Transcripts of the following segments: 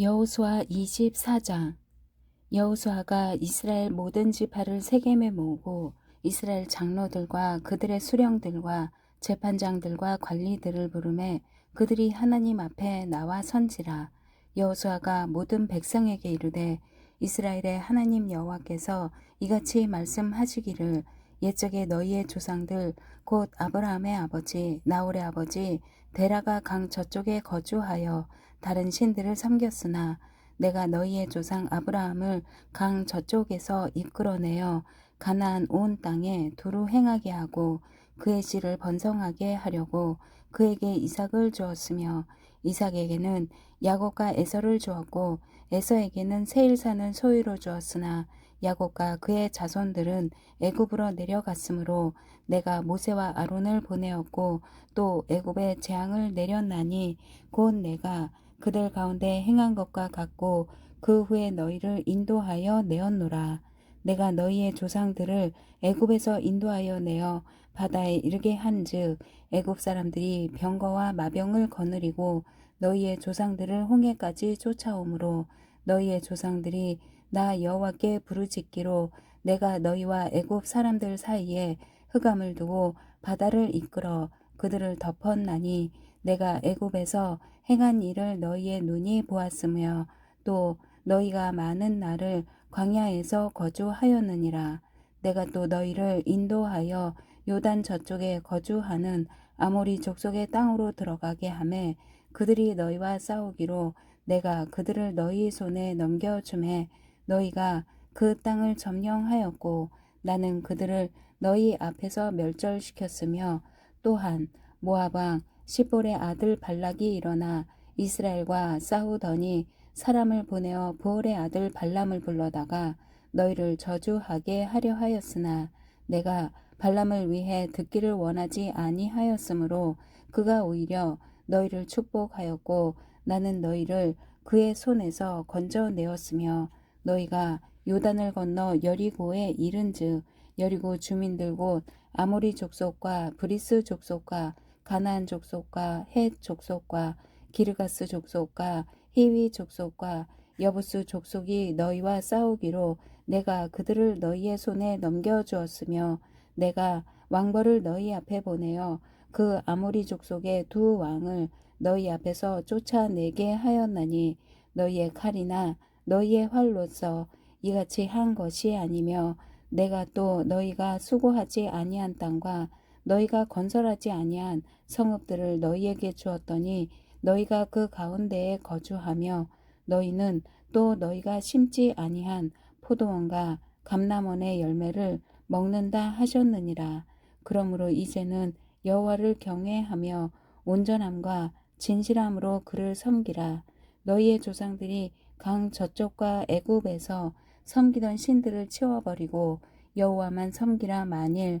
여호수아 24장. 여호수아가 이스라엘 모든 지파를 세겜에 모으고 이스라엘 장로들과 그들의 수령들과 재판장들과 관리들을 부르매 그들이 하나님 앞에 나와 선지라. 여호수아가 모든 백성에게 이르되 이스라엘의 하나님 여호와께서 이같이 말씀하시기를 옛적에 너희의 조상들 곧 아브라함의 아버지 나홀의 아버지 데라가 강 저쪽에 거주하여 다른 신들을 섬겼으나 내가 너희의 조상 아브라함을 강 저쪽에서 이끌어내어 가나안 온 땅에 두루 행하게 하고 그의 씨를 번성하게 하려고 그에게 이삭을 주었으며 이삭에게는 야곱과 에서를 주었고 에서에게는 세일 사는 소유로 주었으나 야곱과 그의 자손들은 애굽으로 내려갔으므로 내가 모세와 아론을 보내었고 또 애굽에 재앙을 내렸나니 곧 내가 그들 가운데 행한 것과 같고 그 후에 너희를 인도하여 내었노라. 내가 너희의 조상들을 애굽에서 인도하여 내어 바다에 이르게 한즉 애굽 사람들이 병거와 마병을 거느리고 너희의 조상들을 홍해까지 쫓아오므로 너희의 조상들이 나 여호와께 부르짖기로 내가 너희와 애굽 사람들 사이에 흑암을 두고 바다를 이끌어 그들을 덮었나니 내가 애굽에서 행한 일을 너희의 눈이 보았으며 또 너희가 많은 날을 광야에서 거주하였느니라. 내가 또 너희를 인도하여 요단 저쪽에 거주하는 아모리 족속의 땅으로 들어가게 하매 그들이 너희와 싸우기로 내가 그들을 너희 손에 넘겨 주매 너희가 그 땅을 점령하였고 나는 그들을 너희 앞에서 멸절시켰으며 또한 모압 왕 시볼의 아들 발락이 일어나 이스라엘과 싸우더니 사람을 보내어 부올의 아들 발람을 불러다가 너희를 저주하게 하려 하였으나 내가 발람을 위해 듣기를 원하지 아니하였으므로 그가 오히려 너희를 축복하였고 나는 너희를 그의 손에서 건져내었으며 너희가 요단을 건너 여리고에 이른즉 여리고 주민들 곧 아모리 족속과 브리스 족속과 가나안 족속과 헷 족속과 기르가스 족속과 히위 족속과 여부스 족속이 너희와 싸우기로 내가 그들을 너희의 손에 넘겨 주었으며 내가 왕벌을 너희 앞에 보내어 그 아모리 족속의 두 왕을 너희 앞에서 쫓아내게 하였나니 너희의 칼이나 너희의 활로서 이같이 한 것이 아니며 내가 또 너희가 수고하지 아니한 땅과 너희가 건설하지 아니한 성읍들을 너희에게 주었더니 너희가 그 가운데에 거주하며 너희는 또 너희가 심지 아니한 포도원과 감남원의 열매를 먹는다 하셨느니라. 그러므로 이제는 여호와를 경외하며 온전함과 진실함으로 그를 섬기라. 너희의 조상들이 강 저쪽과 애굽에서 섬기던 신들을 치워버리고 여호와만 섬기라 만일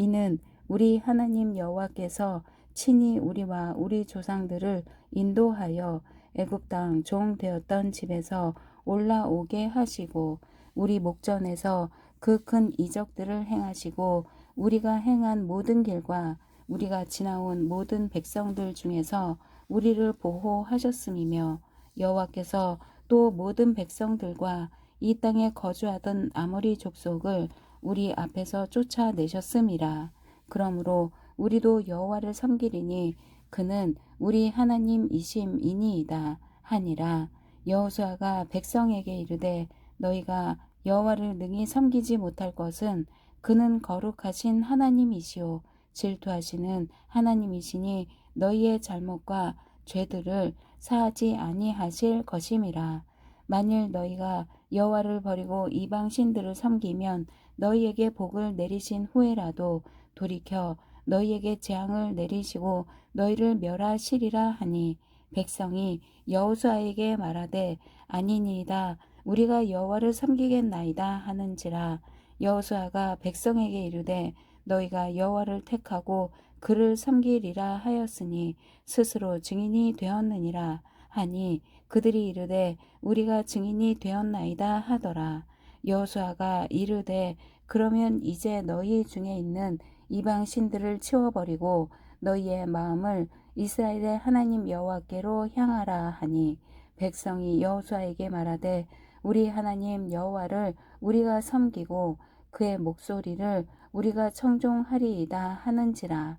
이는 우리 하나님 여호와께서 친히 우리와 우리 조상들을 인도하여 애굽 땅 종 되었던 집에서 올라오게 하시고 우리 목전에서 그 큰 이적들을 행하시고 우리가 행한 모든 길과 우리가 지나온 모든 백성들 중에서 우리를 보호하셨음이며 여호와께서 또 모든 백성들과 이 땅에 거주하던 아모리 족속을 우리 앞에서 쫓아내셨음이라. 그러므로 우리도 여호와를 섬기리니 그는 우리 하나님이심이니이다 하니라. 여호수아가 백성에게 이르되 너희가 여호와를 능히 섬기지 못할 것은 그는 거룩하신 하나님이시오 질투하시는 하나님이시니 너희의 잘못과 죄들을 사하지 아니하실 것임이라. 만일 너희가 여호와를 버리고 이방 신들을 섬기면 너희에게 복을 내리신 후에라도 돌이켜 너희에게 재앙을 내리시고 너희를 멸하시리라 하니 백성이 여호수아에게 말하되 아니니이다. 우리가 여호와를 섬기겠나이다 하는지라. 여호수아가 백성에게 이르되 너희가 여호와를 택하고 그를 섬기리라 하였으니 스스로 증인이 되었느니라 하니 그들이 이르되 우리가 증인이 되었나이다 하더라 여호수아가 이르되 그러면 이제 너희 중에 있는 이방 신들을 치워버리고 너희의 마음을 이스라엘의 하나님 여호와께로 향하라 하니 백성이 여호수아에게 말하되 우리 하나님 여호와를 우리가 섬기고 그의 목소리를 우리가 청종하리이다 하는지라.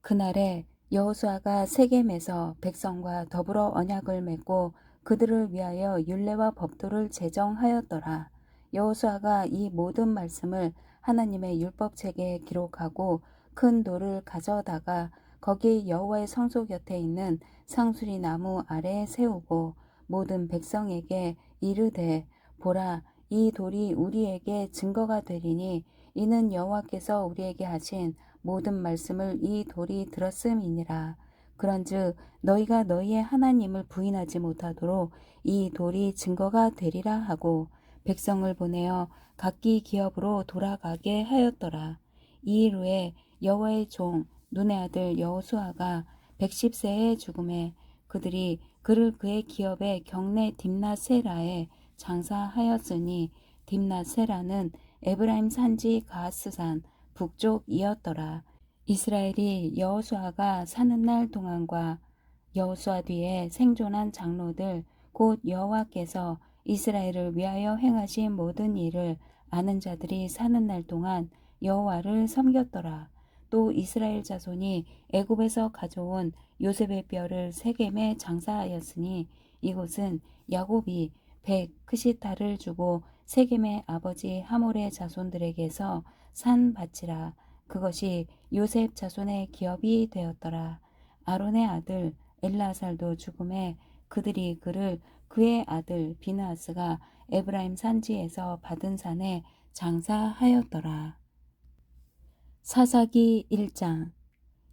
그날에 여호수아가 세겜에서 백성과 더불어 언약을 맺고 그들을 위하여 율례와 법도를 제정하였더라 여호수아가 이 모든 말씀을 하나님의 율법책에 기록하고 큰 돌을 가져다가 거기 여호와의 성소 곁에 있는 상수리 나무 아래에 세우고 모든 백성에게 이르되 보라 이 돌이 우리에게 증거가 되리니 이는 여호와께서 우리에게 하신 모든 말씀을 이 돌이 들었음이니라. 그런즉 너희가 너희의 하나님을 부인하지 못하도록 이 돌이 증거가 되리라 하고 백성을 보내어 각기 기업으로 돌아가게 하였더라. 이일 후에 여호와의 종 눈의 아들 여호수아가 110세의 죽음에 그들이 그를 그의 기업의 경내 딥나세라에 장사하였으니 딥나세라는 에브라임 산지 가스산 북쪽이었더라. 이스라엘이 여호수아가 사는 날 동안과 여호수아 뒤에 생존한 장로들 곧 여호와께서 이스라엘을 위하여 행하신 모든 일을 아는 자들이 사는 날 동안 여호와를 섬겼더라. 또 이스라엘 자손이 애굽에서 가져온 요셉의 뼈를 세겜에 장사하였으니 이곳은 야곱이 백 크시타를 주고 세겜의 아버지 하몰의 자손들에게서 산 밭이라 그것이 요셉 자손의 기업이 되었더라. 아론의 아들 엘라살도 죽음에 그들이 그를 그의 아들 비나스가 에브라임 산지에서 받은 산에 장사하였더라. 사사기 1장.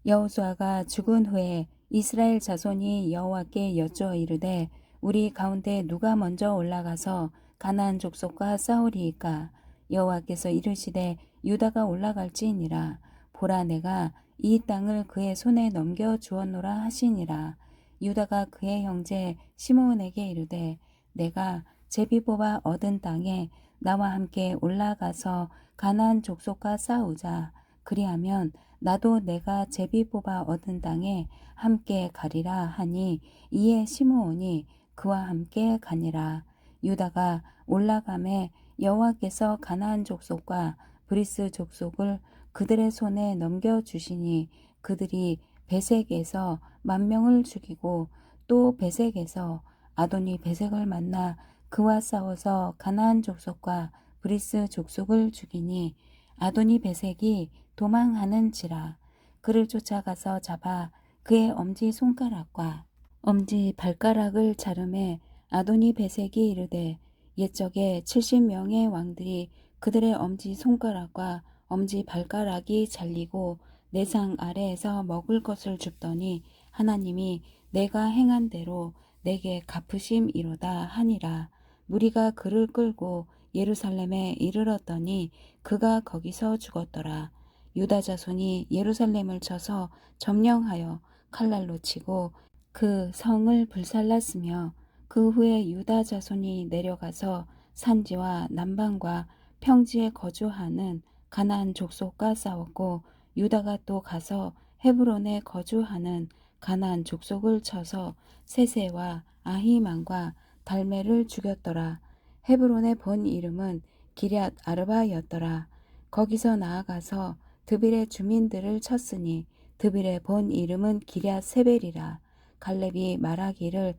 여호수아가 죽은 후에 이스라엘 자손이 여호와께 여쭈어 이르되 우리 가운데 누가 먼저 올라가서 가나안 족속과 싸우리이까? 여호와께서 이르시되 유다가 올라갈지니라. 보라 내가 이 땅을 그의 손에 넘겨 주었노라 하시니라 유다가 그의 형제 시므온에게 이르되 내가 제비 뽑아 얻은 땅에 나와 함께 올라가서 가나안 족속과 싸우자. 그리하면 나도 내가 제비 뽑아 얻은 땅에 함께 가리라 하니 이에 시므온이 그와 함께 가니라. 유다가 올라감에 여호와께서 가나안 족속과 브리스 족속을 그들의 손에 넘겨 주시니 그들이 베색에서 만 명을 죽이고 또 베색에서 아도니 베색을 만나 그와 싸워서 가나안 족속과 브리스 족속을 죽이니 아도니 베색이 도망하는지라. 그를 쫓아가서 잡아 그의 엄지 손가락과 엄지 발가락을 자르매 아도니 베색이 이르되 옛적에 70명의 왕들이 그들의 엄지 손가락과 엄지 발가락이 잘리고 내상 아래에서 먹을 것을 줍더니 하나님이 내가 행한 대로 내게 갚으심이로다 하니라. 무리가 그를 끌고 예루살렘에 이르렀더니 그가 거기서 죽었더라. 유다 자손이 예루살렘을 쳐서 점령하여 칼날로 치고 그 성을 불살랐으며 그 후에 유다 자손이 내려가서 산지와 남방과 평지에 거주하는 가나안 족속과 싸웠고 유다가 또 가서 헤브론에 거주하는 가나안 족속을 쳐서 세세와 아히만과 달메를 죽였더라. 헤브론의 본 이름은 기럇 아르바였더라. 거기서 나아가서 드빌의 주민들을 쳤으니 드빌의 본 이름은 기럇 세벨이라. 갈렙이 말하기를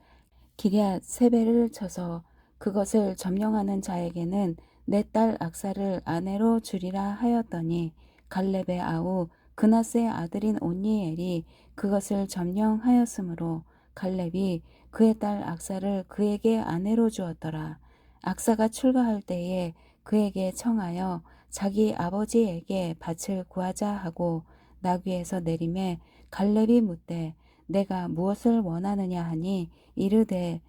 기럇 세벨을 쳐서 그것을 점령하는 자에게는 내 딸 악사를 아내로 주리라 하였더니 갈렙의 아우 그나스의 아들인 온니엘이 그것을 점령하였으므로 갈렙이 그의 딸 악사를 그에게 아내로 주었더라. 악사가 출가할 때에 그에게 청하여 자기 아버지에게 밭을 구하자 하고 나귀에서 내림에 갈렙이 묻되 내가 무엇을 원하느냐 하니 이르되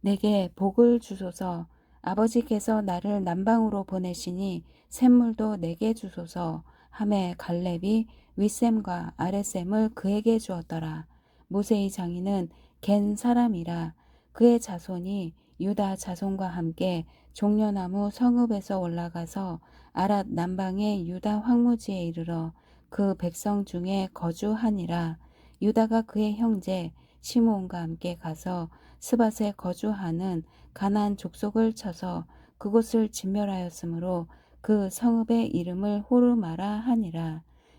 내게 복을 주소서 아버지께서 나를 남방으로 보내시니 샘물도 내게 주소서 함에 갈렙이 윗샘과 아랫샘을 그에게 주었더라. 모세의 장인은 겐 사람이라 그의 자손이 유다 자손과 함께 종려나무 성읍에서 올라가서 아랏 남방의 유다 황무지에 이르러 그 백성 중에 거주하니라. 유다가 그의 형제 시므온과 함께 가서 스밧에 거주하는 가나안 족속을 쳐서 그곳을 진멸하였으므로 그 성읍의 이름을 호르마라 하니라.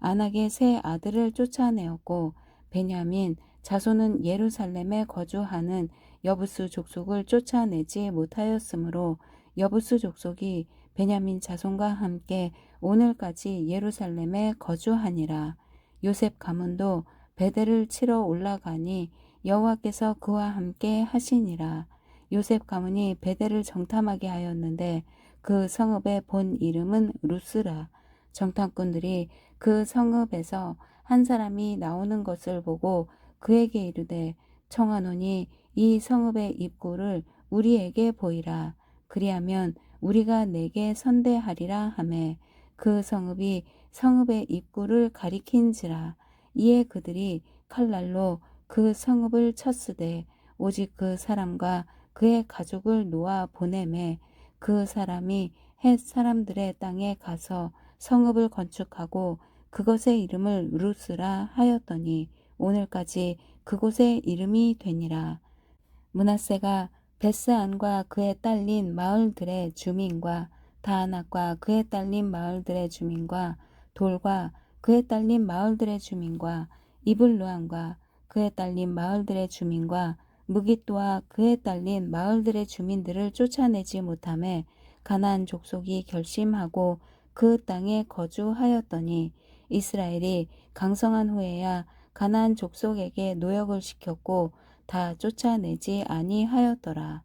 안악의 세 아들을 쫓아내었고 베냐민 자손은 예루살렘에 거주하는 여부스 족속을 쫓아내지 못하였으므로 여부스 족속이 베냐민 자손과 함께 오늘까지 예루살렘에 거주하니라. 요셉 가문도 베델을 치러 올라가니 여호와께서 그와 함께 하시니라. 요셉 가문이 베델을 정탐하게 하였는데 그 성읍의 본 이름은 루스라. 정탐꾼들이 그 성읍에서 한 사람이 나오는 것을 보고 그에게 이르되 청하노니 이 성읍의 입구를 우리에게 보이라. 그리하면 우리가 내게 선대하리라 하매 그 성읍이 성읍의 입구를 가리킨지라. 이에 그들이 칼날로 그 성읍을 쳤으되 오직 그 사람과 그의 가족을 놓아 보내매 그 사람이 헷 사람들의 땅에 가서 성읍을 건축하고 그것의 이름을 루스라 하였더니 오늘까지 그곳의 이름이 되니라. 문하세가 베스안과 그에 딸린 마을들의 주민과 다하낙과 그에 딸린 마을들의 주민과 돌과 그에 딸린 마을들의 주민과 이블루안과 그에 딸린 마을들의 주민과 무기또와 그에 딸린 마을들의 주민들을 쫓아내지 못함에 가나안 족속이 결심하고 그 땅에 거주하였더니 이스라엘이 강성한 후에야 가나안 족속에게 노역을 시켰고 다 쫓아내지 아니하였더라.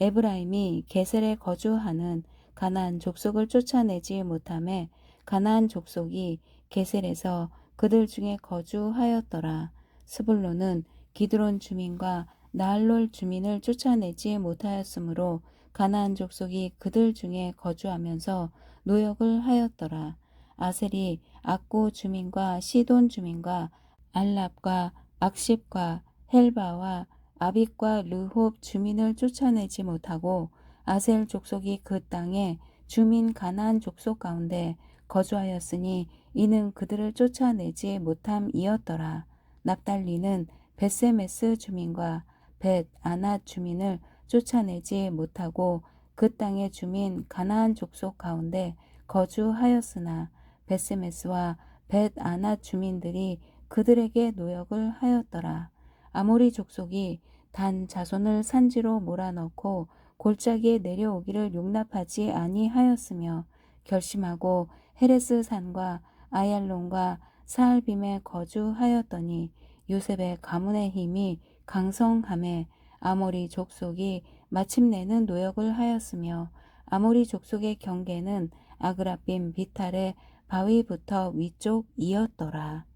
에브라임이 게셀에 거주하는 가나안 족속을 쫓아내지 못함에 가나안 족속이 게셀에서 그들 중에 거주하였더라. 스불론은 기드론 주민과 나알롤 주민을 쫓아내지 못하였으므로 가나안 족속이 그들 중에 거주하면서 노역을 하였더라. 아셀이 악고 주민과 시돈 주민과 알랍과 악십과 헬바와 아빅과 르홉 주민을 쫓아내지 못하고 아셀 족속이 그 땅에 주민 가나안 족속 가운데 거주하였으니 이는 그들을 쫓아내지 못함이었더라. 납달리는 베세메스 주민과 벳 아낫 주민을 쫓아내지 못하고 그 땅의 주민 가나안 족속 가운데 거주하였으나 베세메스와 벳 아낫 주민들이 그들에게 노역을 하였더라. 아모리 족속이 단 자손을 산지로 몰아넣고 골짜기에 내려오기를 용납하지 아니하였으며 결심하고 헤레스 산과 아얄론과 사알빔에 거주하였더니 요셉의 가문의 힘이 강성함에 아모리 족속이 마침내는 노역을 하였으며 아모리 족속의 경계는 아그라빔 비탈의 바위부터 위쪽 이었더라.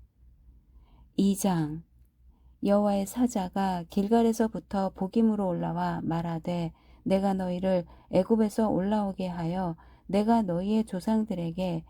2장 여호와의 사자가 길갈에서부터 복임으로 올라와 말하되 내가 너희를 애굽에서 올라오게 하여 내가 너희의 조상들에게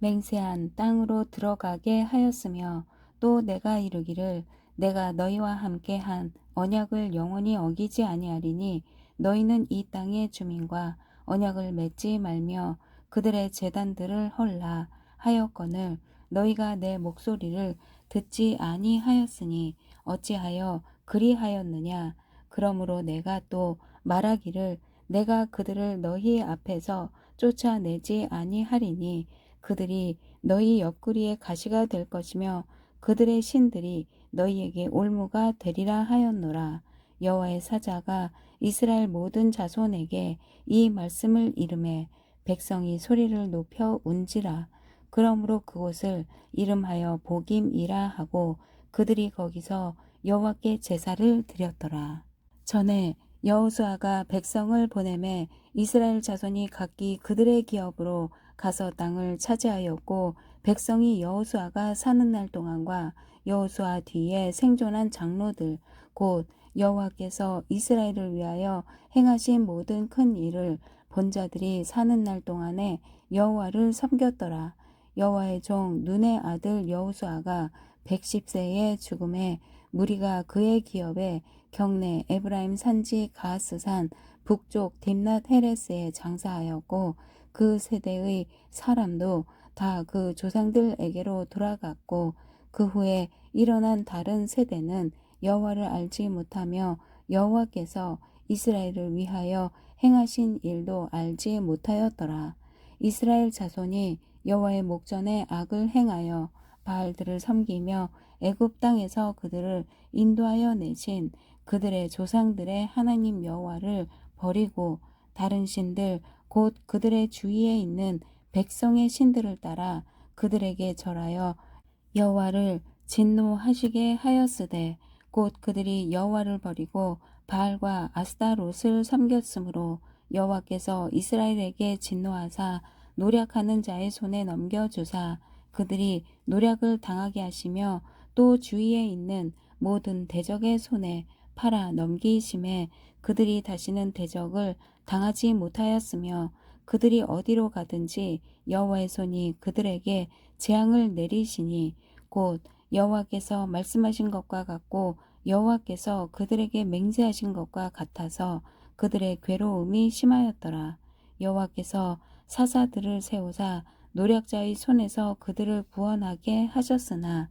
맹세한 땅으로 들어가게 하였으며 또 내가 이르기를 내가 너희와 함께 한 언약을 영원히 어기지 아니하리니 너희는 이 땅의 주민과 언약을 맺지 말며 그들의 재단들을 헐라 하였거늘 너희가 내 목소리를 듣지 아니하였으니 어찌하여 그리하였느냐? 그러므로 내가 또 말하기를 내가 그들을 너희 앞에서 쫓아내지 아니하리니 그들이 너희 옆구리에 가시가 될 것이며 그들의 신들이 너희에게 올무가 되리라 하였노라. 여호와의 사자가 이스라엘 모든 자손에게 이 말씀을 이름해 백성이 소리를 높여 운지라 그러므로 그곳을 이름하여 복임이라 하고 그들이 거기서 여호와께 제사를 드렸더라. 전에 여호수아가 백성을 보내매 이스라엘 자손이 각기 그들의 기업으로 가서 땅을 차지하였고 백성이 여호수아가 사는 날 동안과 여호수아 뒤에 생존한 장로들 곧 여호와께서 이스라엘을 위하여 행하신 모든 큰 일을 본 자들이 사는 날 동안에 여호와를 섬겼더라. 여호와의 종 눈의 아들 여호수아가 110세의 죽음에 무리가 그의 기업에 경내 에브라임 산지 가스산 북쪽 딥낫 헤레스에 장사하였고 그 세대의 사람도 다 그 조상들에게로 돌아갔고 그 후에 일어난 다른 세대는 여호와를 알지 못하며 여호와께서 이스라엘을 위하여 행하신 일도 알지 못하였더라. 이스라엘 자손이 여호와의 목전에 악을 행하여 바알들을 섬기며 애굽 땅에서 그들을 인도하여 내신 그들의 조상들의 하나님 여호와를 버리고 다른 신들 곧 그들의 주위에 있는 백성의 신들을 따라 그들에게 절하여 여호와를 진노하시게 하였으되 곧 그들이 여호와를 버리고 바알과 아스타롯을 섬겼으므로 여호와께서 이스라엘에게 진노하사 노략하는 자의 손에 넘겨 주사 그들이 노략을 당하게 하시며 또 주위에 있는 모든 대적의 손에 팔아 넘기심에 그들이 다시는 대적을 당하지 못하였으며 그들이 어디로 가든지 여호와의 손이 그들에게 재앙을 내리시니 곧 여호와께서 말씀하신 것과 같고 여호와께서 그들에게 맹세하신 것과 같아서 그들의 괴로움이 심하였더라. 여호와께서 사사들을 세우사 노략자의 손에서 그들을 구원하게 하셨으나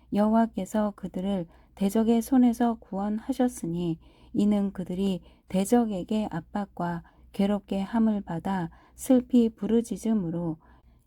여호와께서 그들을 대적의 손에서 구원하셨으니 이는 그들이 대적에게 압박과 괴롭게 함을 받아 슬피 부르짖음으로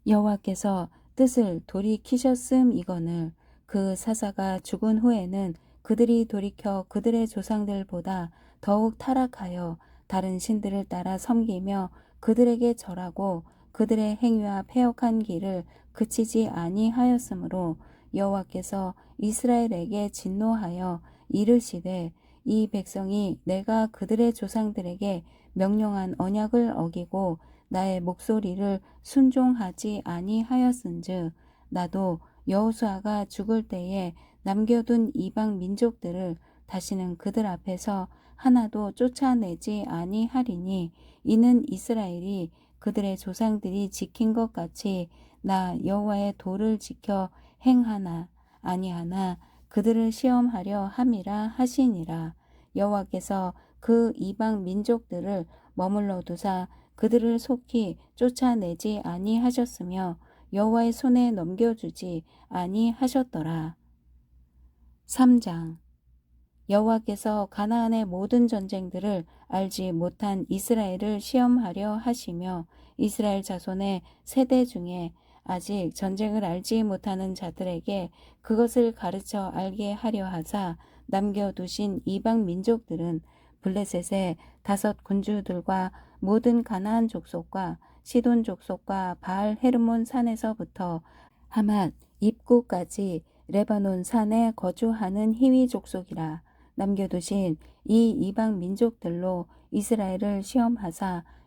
여호와께서 뜻을 돌이키셨음 이거늘 그 사사가 죽은 후에는 그들이 돌이켜 그들의 조상들보다 더욱 타락하여 다른 신들을 따라 섬기며 그들에게 절하고 그들의 행위와 폐역한 길을 그치지 아니하였으므로 여호와께서 이스라엘에게 진노하여 이르시되 이 백성이 내가 그들의 조상들에게 명령한 언약을 어기고 나의 목소리를 순종하지 아니하였은즉 나도 여호수아가 죽을 때에 남겨둔 이방 민족들을 다시는 그들 앞에서 하나도 쫓아내지 아니하리니 이는 이스라엘이 그들의 조상들이 지킨 것 같이 나 여호와의 도를 지켜 행하나 아니하나 그들을 시험하려 함이라 하시니라 여호와께서 그 이방 민족들을 머물러 두사 그들을 속히 쫓아내지 아니하셨으며 여호와의 손에 넘겨주지 아니하셨더라. 3장 여호와께서 가나안의 모든 전쟁들을 알지 못한 이스라엘을 시험하려 하시며 이스라엘 자손의 세대 중에 아직 전쟁을 알지 못하는 자들에게 그것을 가르쳐 알게 하려 하사 남겨두신 이방 민족들은 블레셋의 다섯 군주들과 모든 가나안 족속과 시돈 족속과 바알 헤르몬 산에서부터 하맛 입구까지 레바논 산에 거주하는 히위 족속이라 남겨두신 이 이방 민족들로 이스라엘을 시험하사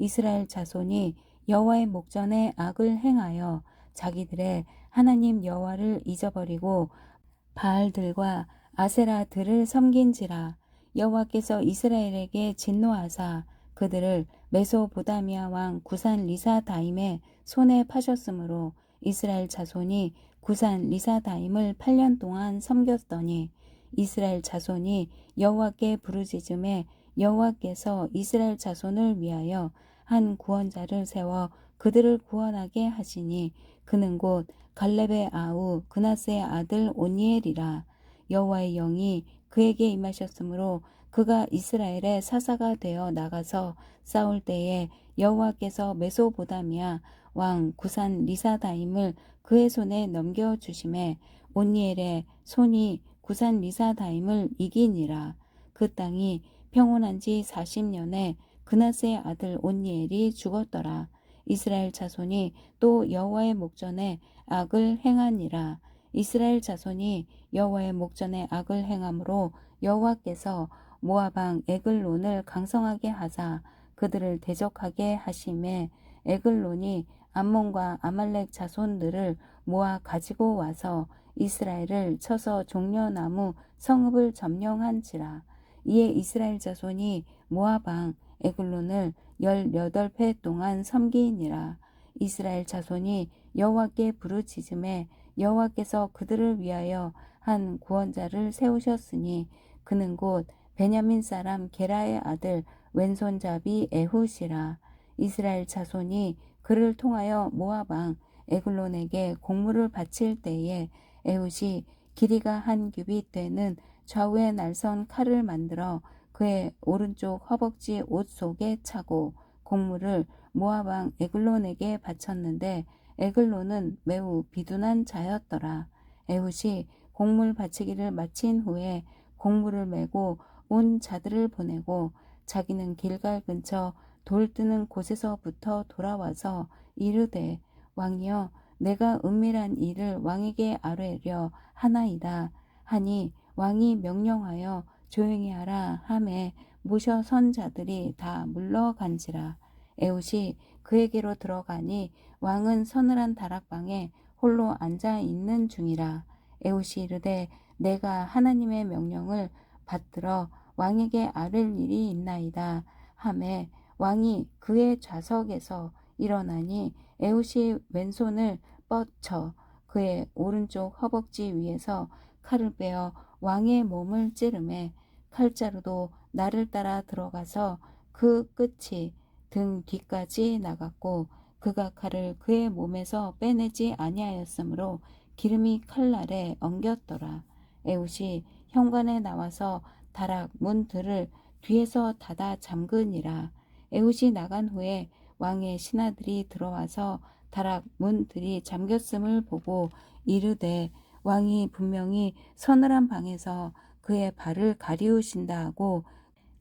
이스라엘 자손이 여호와의 목전에 악을 행하여 자기들의 하나님 여호와를 잊어버리고 바알들과 아세라들을 섬긴지라. 여호와께서 이스라엘에게 진노하사 그들을 메소보다미아 왕 구산 리사다임의 손에 파셨으므로 이스라엘 자손이 구산 리사다임을 8년 동안 섬겼더니 이스라엘 자손이 여호와께 부르짖음에 여호와께서 이스라엘 자손을 위하여 한 구원자를 세워 그들을 구원하게 하시니 그는 곧 갈렙의 아우 그나스의 아들 오니엘이라. 여호와의 영이 그에게 임하셨으므로 그가 이스라엘의 사사가 되어 나가서 싸울 때에 여호와께서 메소보다미아 왕 구산 리사다임을 그의 손에 넘겨 주심에 온니엘의 손이 구산 리사다임을 이기니라. 그 땅이 평온한 지 40년에 그나스의 아들 온니엘이 죽었더라. 이스라엘 자손이 또 여호와의 목전에 악을 행하니라. 이스라엘 자손이 여호와의 목전에 악을 행함으로 여호와께서 왕 에글론을 강성하게 하사 그들을 대적하게 하심에 에글론이 암몬과 아말렉 자손들을 모아 가지고 와서 이스라엘을 쳐서 종려나무 성읍을 점령한지라 이에 이스라엘 자손이 왕 에글론을 열여덟 해 동안 섬기니라. 이스라엘 자손이 여호와께 부르짖음에 여호와께서 그들을 위하여 한 구원자를 세우셨으니 그는 곧 베냐민 사람 게라의 아들 왼손잡이 에훗이라. 이스라엘 자손이 그를 통하여 왕 에글론에게 공물을 바칠 때에 에훗이 길이가 한 규빗 되는 좌우에 날선 칼을 만들어 그의 오른쪽 허벅지 옷 속에 차고 공물을 모압 왕 에글론에게 바쳤는데 에글론은 매우 비둔한 자였더라. 에훗이 공물 바치기를 마친 후에 공물을 메고 온 자들을 보내고 자기는 길갈 근처 돌 뜨는 곳에서부터 돌아와서 이르되 왕이여 내가 은밀한 일을 왕에게 아뢰려 하나이다 하니 왕이 명령하여 조용히 하라 함에 모셔 선 자들이 다 물러간지라. 에웃이 그에게로 들어가니 왕은 서늘한 다락방에 홀로 앉아 있는 중이라. 에웃이 이르되 내가 하나님의 명령을 받들어 왕에게 아뢰 일이 있나이다 함에 왕이 그의 좌석에서 일어나니 에웃이 왼손을 뻗쳐 그의 오른쪽 허벅지 위에서 칼을 빼어 왕의 몸을 찌르매 칼자루도 나를 따라 들어가서 그 끝이 등 뒤까지 나갔고 그가 칼을 그의 몸에서 빼내지 아니하였으므로 기름이 칼날에 엉겼더라. 에웃이 현관에 나와서 다락 문들을 뒤에서 닫아 잠그니라. 에웃이 나간 후에 왕의 신하들이 들어와서 다락 문들이 잠겼음을 보고 이르되 왕이 분명히 서늘한 방에서 그의 발을 가리우신다 하고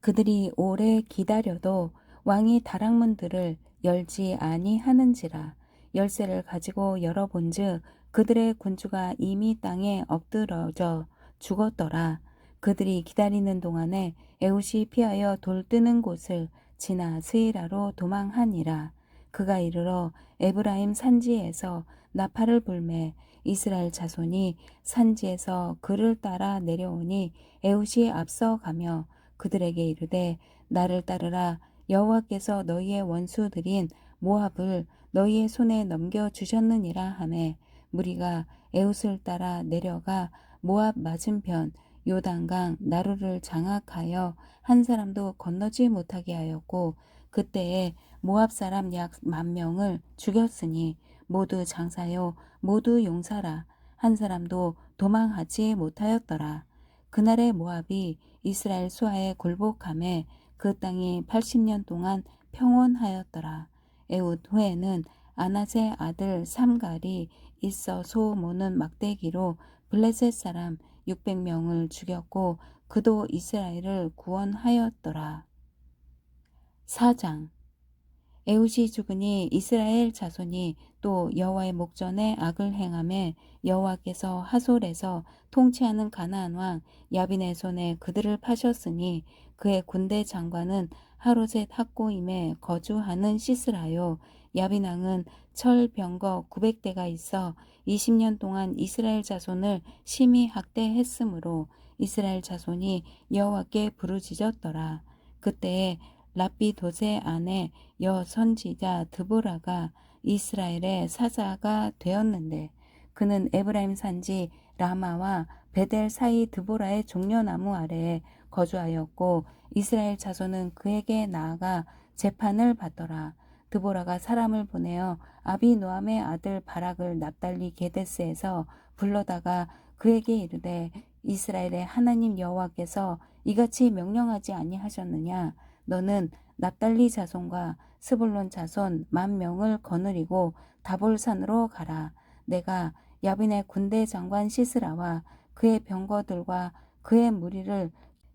그들이 오래 기다려도 왕이 다락문들을 열지 아니하는지라 열쇠를 가지고 열어본즉 그들의 군주가 이미 땅에 엎드러져 죽었더라. 그들이 기다리는 동안에 에웃이 피하여 돌 뜨는 곳을 지나 스이라로 도망하니라. 그가 이르러 에브라임 산지에서 나팔을 불매 이스라엘 자손이 산지에서 그를 따라 내려오니 에웃이 앞서가며 그들에게 이르되 나를 따르라. 여호와께서 너희의 원수들인 모압을 너희의 손에 넘겨 주셨느니라 하매 무리가 에웃을 따라 내려가 모압 맞은편 요단강 나루를 장악하여 한 사람도 건너지 못하게 하였고 그때에 모압 사람 약 만 명을 죽였으니 모두 장사요 모두 용사라 한 사람도 도망하지 못하였더라. 그날의 모압이 이스라엘 수하에 굴복함에 그 땅이 80년 동안 평온하였더라. 에웃 후에는 아나세 아들 삼갈이 있어 소 모는 막대기로 블레셋 사람 600명을 죽였고 그도 이스라엘을 구원하였더라. 4장 에웃이 죽으니 이스라엘 자손이 또 여호와의 목전에 악을 행함에 여호와께서 하솔에서 통치하는 가나안 왕 야빈의 손에 그들을 파셨으니 그의 군대 장관은 하로셋 학고임에 거주하는 시스라요. 야빈 왕은 철 병거 900대가 있어 20년 동안 이스라엘 자손을 심히 학대했으므로 이스라엘 자손이 여호와께 부르짖었더라. 그때에 라비도세 아내 여 선지자 드보라가 이스라엘의 사자가 되었는데 그는 에브라임 산지 라마와 베델 사이 드보라의 종려나무 아래에 거주하였고 이스라엘 자손은 그에게 나아가 재판을 받더라. 드보라가 사람을 보내어 아비노함의 아들 바락을 납달리 게데스에서 불러다가 그에게 이르되 이스라엘의 하나님 여호와께서 이같이 명령하지 아니하셨느냐 너는 납달리 자손과 스불론 자손 만 명을 거느리고 다볼산으로 가라. 내가 야빈의 군대 장관 시스라와 그의 병거들과 그의 무리를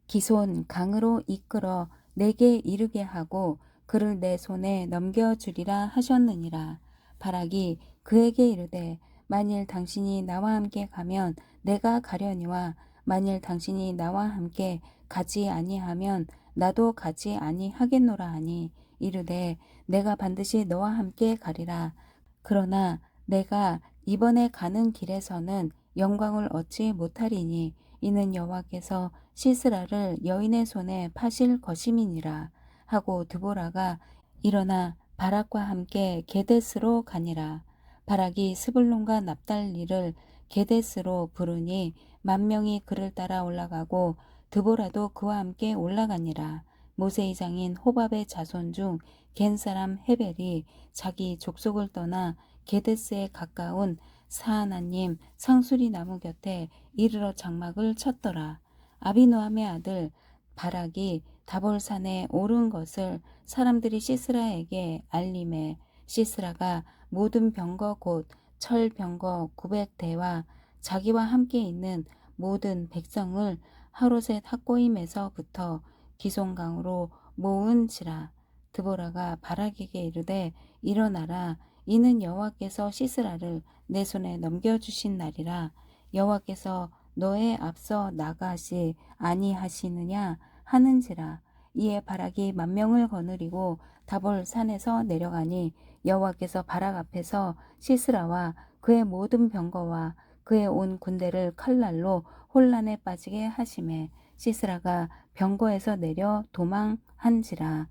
기손 강으로 이끌어 내게 이르게 하고 그를 내 손에 넘겨주리라 하셨느니라. 바락이 그에게 이르되 만일 당신이 나와 함께 가면 내가 가려니와 만일 당신이 나와 함께 가지 아니하면 나도 가지 아니하겠노라 하니 이르되 내가 반드시 너와 함께 가리라. 그러나 내가 이번에 가는 길에서는 영광을 얻지 못하리니 이는 여호와께서 시스라를 여인의 손에 파실 것임이니라 하고 드보라가 일어나 바락과 함께 게데스로 가니라. 바락이 스불론과 납달리를 게데스로 부르니 만 명이 그를 따라 올라가고 드보라도 그와 함께 올라가니라. 모세의 장인 호밥의 자손 중 겐 사람 헤벨이 자기 족속을 떠나 게데스에 가까운 사하나님 상수리 나무 곁에 이르러 장막을 쳤더라. 아비노함의 아들 바락이 다볼산에 오른 것을 사람들이 시스라에게 알림해 시스라가 모든 병거 곧 철병거 900대와 자기와 함께 있는 모든 백성을 하루셋 학고임에서부터 기송강으로 모은지라 드보라가 바락에게 이르되 일어나라. 이는 여호와께서 시스라를 내 손에 넘겨주신 날이라. 여호와께서 너의 앞서 나가시 아니하시느냐 하는지라. 이에 바락이 만 명을 거느리고 다볼 산에서 내려가니 여호와께서 바락 앞에서 시스라와 그의 모든 병거와 그의 온 군대를 칼날로 혼란에 빠지게 하심에 시스라가 병거에서 내려 도망한지라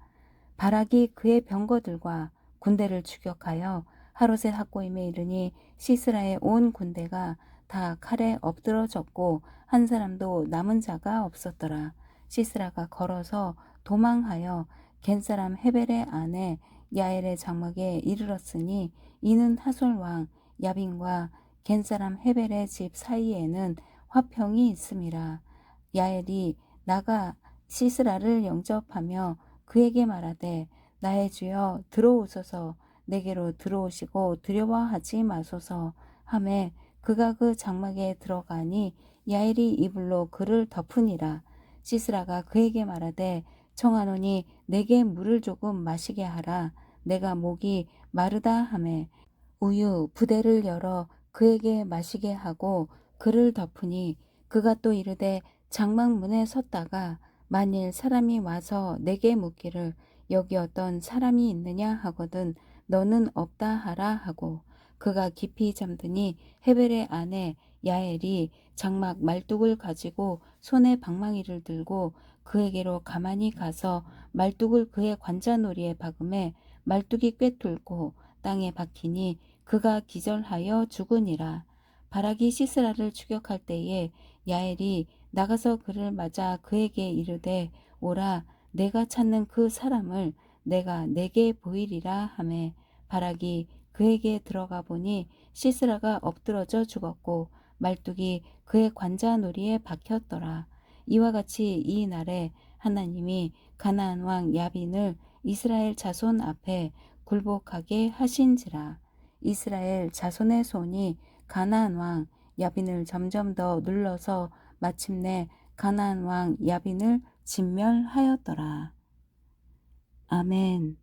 바락이 그의 병거들과 군대를 추격하여 하루셋 학고임에 이르니 시스라의 온 군대가 다 칼에 엎드러졌고 한 사람도 남은 자가 없었더라. 시스라가 걸어서 도망하여 겐사람 헤벨의 아내 야엘의 장막에 이르렀으니 이는 하솔 왕 야빈과 겐사람 헤벨의 집 사이에는 화평이 있음이라. 야엘이 나가 시스라를 영접하며 그에게 말하되 나의 주여 들어오소서. 내게로 들어오시고 두려워하지 마소서. 하매 그가 그 장막에 들어가니 야엘이 이불로 그를 덮으니라. 시스라가 그에게 말하되 청하노니 내게 물을 조금 마시게 하라. 내가 목이 마르다 하매 우유 부대를 열어 그에게 마시게 하고 그를 덮으니 그가 또 이르되 장막문에 섰다가 만일 사람이 와서 내게 묻기를 여기 어떤 사람이 있느냐 하거든 너는 없다 하라 하고 그가 깊이 잠드니 헤벨의 아내 야엘이 장막 말뚝을 가지고 손에 방망이를 들고 그에게로 가만히 가서 말뚝을 그의 관자놀이에 박음에 말뚝이 꿰뚫고 땅에 박히니 그가 기절하여 죽으니라. 바락이 시스라를 추격할 때에 야엘이 나가서 그를 맞아 그에게 이르되 오라 내가 찾는 그 사람을 내가 내게 보이리라 하매 바락이 그에게 들어가 보니 시스라가 엎드러져 죽었고 말뚝이 그의 관자놀이에 박혔더라. 이와 같이 이 날에 하나님이 가나안 왕 야빈을 이스라엘 자손 앞에 굴복하게 하신지라. 이스라엘 자손의 손이 가나안 왕 야빈을 점점 더 눌러서 마침내 가나안 왕 야빈을 진멸하였더라. 아멘.